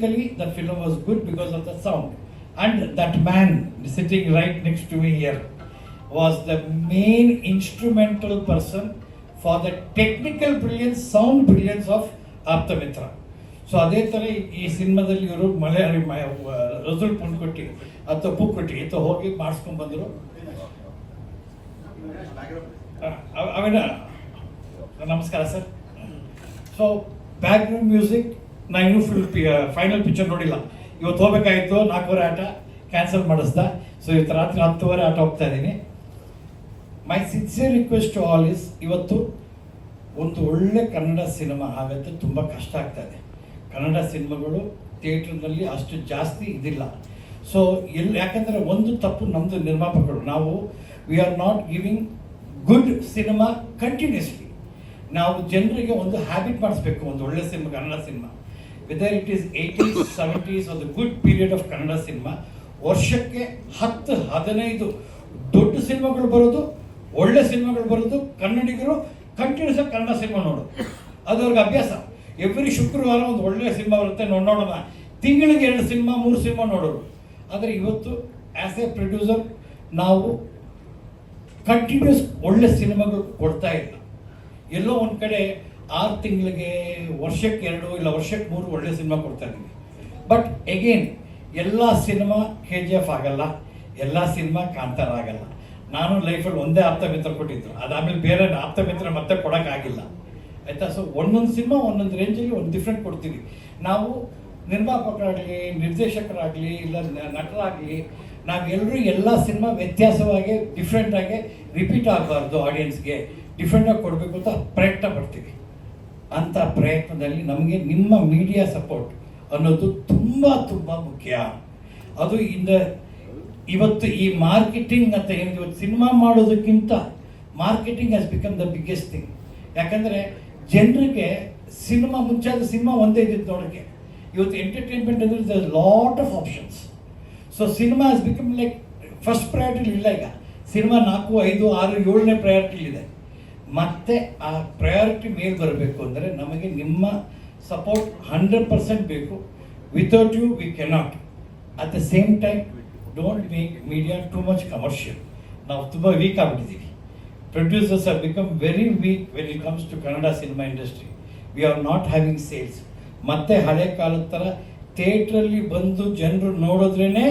The film was good because of the sound. And that man sitting right next to me here was the main instrumental person for the technical brilliance, sound brilliance of Aptamitra. So ಅದೇ ಥರ ಈ ಸಿನಿಮಾದಲ್ಲಿ ಇವರು ಮಲಯಾಳಿ ರಜುಲ್ ಪುಣ್ಕೊಟ್ಟಿ ಅಥವಾ ಪುಕ್ಕೊಟ್ಟಿ ಅಥವಾ ಹೋಗಿ ಮಾಡಿಸ್ಕೊಂಡು ಬಂದರು ಅವೇನ ನಮಸ್ಕಾರ ಸರ್ ಸೊ ಬ್ಯಾಕ್ಗ್ರೌಂಡ್ ಮ್ಯೂಸಿಕ್ ನಾ ಇನ್ನೂ ಫುಲ್ ಫೈನಲ್ ಪಿಕ್ಚರ್ ನೋಡಿಲ್ಲ. ಇವತ್ತು ಹೋಗ್ಬೇಕಾಗಿತ್ತು, ನಾಲ್ಕೂವರೆ ಆಟ ಕ್ಯಾನ್ಸಲ್ ಮಾಡಿಸ್ದ. ಸೊ ಇವತ್ತು ರಾತ್ರಿ ಹತ್ತುವರೆ ಆಟ ಹೋಗ್ತಾ ಇದ್ದೀನಿ. My sincere request to all is ಇವತ್ತು ಒಂದು ಒಳ್ಳೆ ಕನ್ನಡ ಸಿನಿಮಾ ಆಗತ್ತೆ, ತುಂಬ ಕಷ್ಟ ಆಗ್ತಾ ಇದೆ. ಕನ್ನಡ ಸಿನಿಮಾಗಳು ಥಿಯೇಟ್ರ್ನಲ್ಲಿ ಅಷ್ಟು ಜಾಸ್ತಿ ಇದಿಲ್ಲ. ಸೊ ಎಲ್ಲಿ ಯಾಕಂದರೆ ಒಂದು ತಪ್ಪು ನಮ್ಮದು ನಿರ್ಮಾಪಕರು. ನಾವು we are not giving good cinema continuously ನಾವು ಜನರಿಗೆ ಒಂದು ಹ್ಯಾಬಿಟ್ ಮಾಡಿಸ್ಬೇಕು, ಒಂದು ಒಳ್ಳೆ cinema, Kannada cinema. Whether it is eighties seventies ಒಂದು good period of Kannada cinema ವರ್ಷಕ್ಕೆ ಹತ್ತು, ಹದಿನೈದು ದೊಡ್ಡ ಸಿನಿಮಾಗಳು ಬರೋದು, ಒಳ್ಳೆ ಸಿನಿಮಾಗಳು ಬರೋದು ಕನ್ನಡಿಗರು ಕಂಟಿನ್ಯೂಸ್ ಆಗಿ ಕನ್ನಡ ಸಿನಿಮಾ ನೋಡೋದು ಅದು ಅವ್ರಿಗೆ ಅಭ್ಯಾಸ. ಎವ್ರಿ ಶುಕ್ರವಾರ ಒಂದು ಒಳ್ಳೆ ಸಿನಿಮಾ ಬರುತ್ತೆ, ನೋಡ್ ನೋಡೋಣ ತಿಂಗಳಿಗೆ ಎರಡು ಸಿನಿಮಾ, ಮೂರು ಸಿನಿಮಾ ನೋಡೋರು. ಆದರೆ ಇವತ್ತು ಆ್ಯಸ್ ಎ ಪ್ರೊಡ್ಯೂಸರ್ ನಾವು ಕಂಟಿನ್ಯೂಸ್ ಒಳ್ಳೆ ಸಿನಿಮಾಗಳು ಕೊಡ್ತಾ ಇಲ್ಲ. ಎಲ್ಲೋ ಒಂದು ಕಡೆ ಆರು ತಿಂಗಳಿಗೆ ವರ್ಷಕ್ಕೆ ಎರಡು ಇಲ್ಲ ವರ್ಷಕ್ಕೆ ಮೂರು ಒಳ್ಳೆ ಸಿನಿಮಾ ಕೊಡ್ತಾ ಇದ್ದೀವಿ ಬಟ್ ಎಗೇನ್ ಎಲ್ಲ ಸಿನಿಮಾ ಕೆ ಜಿ ಎಫ್ ಆಗಲ್ಲ, ಎಲ್ಲ ಸಿನಿಮಾ ಕಾಂತಾರ ಆಗಲ್ಲ. ನಾನು ಲೈಫಲ್ಲಿ ಒಂದೇ ಆಪ್ತ ಮಿತ್ರ ಕೊಟ್ಟಿದ್ರು ಅದಾದಮೇಲೆ ಬೇರೆ ಆಪ್ತ ಮಿತ್ರ ಮತ್ತೆ ಕೊಡೋಕ್ಕಾಗಿಲ್ಲ. ಆಯಿತಾ? ಸೊ ಒಂದೊಂದು ಸಿನಿಮಾ, ಒಂದೊಂದು ರೇಂಜಲ್ಲಿ ಒಂದು ಡಿಫ್ರೆಂಟ್ ಕೊಡ್ತೀವಿ. ನಾವು ನಿರ್ಮಾಪಕರಾಗಲಿ, ನಿರ್ದೇಶಕರಾಗಲಿ, ಇಲ್ಲ ನಟರಾಗಲಿ, ನಾವೆಲ್ಲರೂ ಎಲ್ಲ ಸಿನಿಮಾ ವ್ಯತ್ಯಾಸವಾಗಿ ಡಿಫ್ರೆಂಟಾಗಿ ರಿಪೀಟ್ ಆಗಬಾರ್ದು ಆಡಿಯನ್ಸ್ಗೆ ಡಿಫ್ರೆಂಟಾಗಿ ಕೊಡಬೇಕು ಅಂತ ಪ್ರಯತ್ನ ಪಡ್ತೀವಿ. ಅಂಥ ಪ್ರಯತ್ನದಲ್ಲಿ ನಮಗೆ ನಿಮ್ಮ ಮೀಡಿಯಾ ಸಪೋರ್ಟ್ ಅನ್ನೋದು ತುಂಬ ತುಂಬ ಮುಖ್ಯ. ಅದು ಇಂದ ಇವತ್ತು ಈ ಮಾರ್ಕೆಟಿಂಗ್ ಅಂತ ಏನು ಇವತ್ತು ಸಿನಿಮಾ ಮಾಡೋದಕ್ಕಿಂತ marketing has become the biggest thing ಯಾಕಂದರೆ ಜನರಿಗೆ ಸಿನಿಮಾ ಮುಂಚಾದ ಸಿನಿಮಾ ಒಂದೇ ಇದ್ದಿದ್ದು ನೋಡೋಕ್ಕೆ. ಇವತ್ತು ಎಂಟರ್ಟೈನ್ಮೆಂಟ್ ಅಂದರೆ the lot of options so cinema has become like first priority ಇಲ್ಲ ಈಗ. ಸಿನಿಮಾ ನಾಲ್ಕು, ಐದು, ಆರು, ಏಳನೇ ಪ್ರಯಾರಿಟಿ ಇದೆ ಮತ್ತೆ ಆ ಪ್ರಯಾರಿಟಿ ಮೇಲೆ ಬರಬೇಕು ಅಂದರೆ ನಮಗೆ ನಿಮ್ಮ ಸಪೋರ್ಟ್ ಹಂಡ್ರೆಡ್ ಪರ್ಸೆಂಟ್ ಬೇಕು. Without you we cannot at the same time don't make media too much commercial ನಾವು ತುಂಬ weak ಆಗಿಬಿಟ್ಟಿದ್ದೀವಿ producers are become very weak when it comes to Kannada cinema industry we are not having sales ಮತ್ತೆ ಹಳೆ ಕಾಲದ ಥರ ಥಿಯೇಟ್ರಲ್ಲಿ ಬಂದು ಜನರು ನೋಡಿದ್ರೇ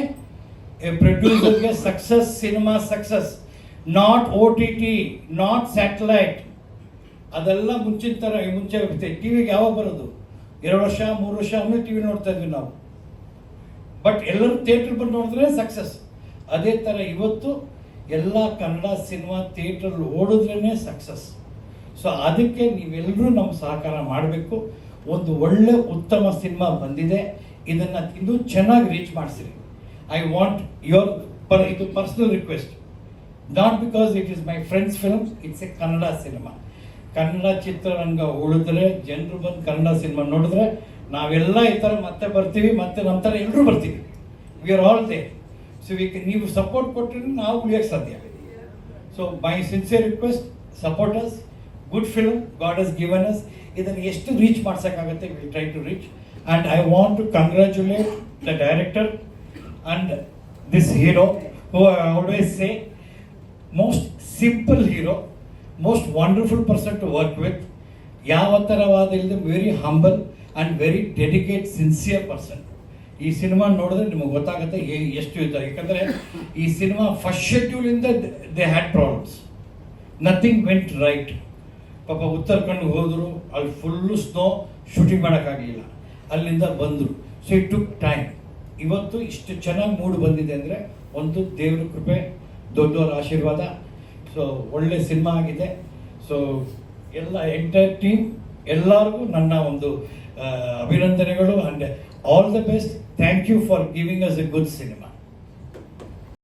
ಪ್ರೊಡ್ಯೂಸರ್ಗೆ success cinema success not O T T not satellite ಅದೆಲ್ಲ ಮುಂಚಿನ ಥರ ಮುಂಚೆ ಹೋಗುತ್ತೆ ಟಿ ವಿಗೆ ಯಾವಾಗ ಬರೋದು? ಎರಡು ವರ್ಷ, ಮೂರು ವರ್ಷ ಆಮೇಲೆ ಟಿ ವಿ ನೋಡ್ತಾ ಇದ್ವಿ ನಾವು. ಬಟ್ ಎಲ್ಲರೂ ಥಿಯೇಟ್ರ್ ಬಂದು ನೋಡಿದ್ರೆ ಸಕ್ಸಸ್ ಅದೇ ಥರ ಇವತ್ತು ಎಲ್ಲ ಕನ್ನಡ ಸಿನಿಮಾ ಥಿಯೇಟ್ರಲ್ಲಿ ಓಡಿದ್ರೇ ಸಕ್ಸಸ್ ಸೊ ಅದಕ್ಕೆ ನೀವೆಲ್ಲರೂ ನಮ್ಮ ಸಹಕಾರ ಮಾಡಬೇಕು. ಒಂದು ಒಳ್ಳೆ ಉತ್ತಮ ಸಿನಿಮಾ ಬಂದಿದೆ. ಇದನ್ನು ಇನ್ನೂ ಚೆನ್ನಾಗಿ ರೀಚ್ ಮಾಡಿಸಿರಿ. ಐ ವಾಂಟ್ ಯುವರ್ ಪರ್ ಇದು personal request not because it is my friends film it's a Kannada cinema Kannada ಚಿತ್ರರಂಗ ಉಳಿದ್ರೆ ಜನರು ಬಂದು ಕನ್ನಡ ಸಿನಿಮಾ ನೋಡಿದ್ರೆ ನಾವೆಲ್ಲ ಈ ಥರ ಮತ್ತೆ ಬರ್ತೀವಿ ಮತ್ತೆ ನಂತರ ಎಲ್ಲರೂ ಬರ್ತೀವಿ we are all there so we ನೀವು ಸಪೋರ್ಟ್ ಕೊಟ್ಟರೆ ನಾವು ಉಳಿಯೋಕ್ಕೆ ಸಾಧ್ಯ so my sincere request supporters good film god has given us ಇದನ್ನು ಎಷ್ಟು reach ಮಾಡ್ಸೋಕ್ಕಾಗುತ್ತೆ will try to reach and I want to congratulate the director and this hero who I always say most simple hero most wonderful person to work with ಯಾವ ಥರವಾದ ಇಲ್ಲದೆ very humble and very dedicate sincere person ಈ cinema ನೋಡಿದ್ರೆ ನಿಮಗೆ ಗೊತ್ತಾಗುತ್ತೆ ಎಷ್ಟು ಇದ್ದಾರೆ ಯಾಕಂದರೆ ಈ cinema first ಶೆಡ್ಯೂಲಿಂದ they had problems nothing went right ಪಾಪ ಉತ್ತರಾಖಂಡ್ಗೆ ಹೋದರು, ಅಲ್ಲಿ ಫುಲ್ಲು ಸ್ನೋ ಶೂಟಿಂಗ್ ಮಾಡೋಕ್ಕಾಗಲಿಲ್ಲ. ಅಲ್ಲಿಂದ ಬಂದರು. ಸೊ ಇಟ್ ಟುಕ್ ಟೈಮ್ ಇವತ್ತು ಇಷ್ಟು ಚೆನ್ನಾಗಿ ಮೂಡ್ ಬಂದಿದೆ ಅಂದರೆ ಒಂದು ದೇವ್ರ ಕೃಪೆ ದೊಡ್ಡವರ ಆಶೀರ್ವಾದ. ಸೊ ಒಳ್ಳೆ ಸಿನಿಮಾ ಆಗಿದೆ. ಸೊ ಎಲ್ಲ ಎಂಟೈರ್ ಟೀಮ್ ಎಲ್ಲರಿಗೂ ನನ್ನ ಒಂದು ಅಭಿನಂದನೆಗಳು. And all the best thank you for giving us a good cinema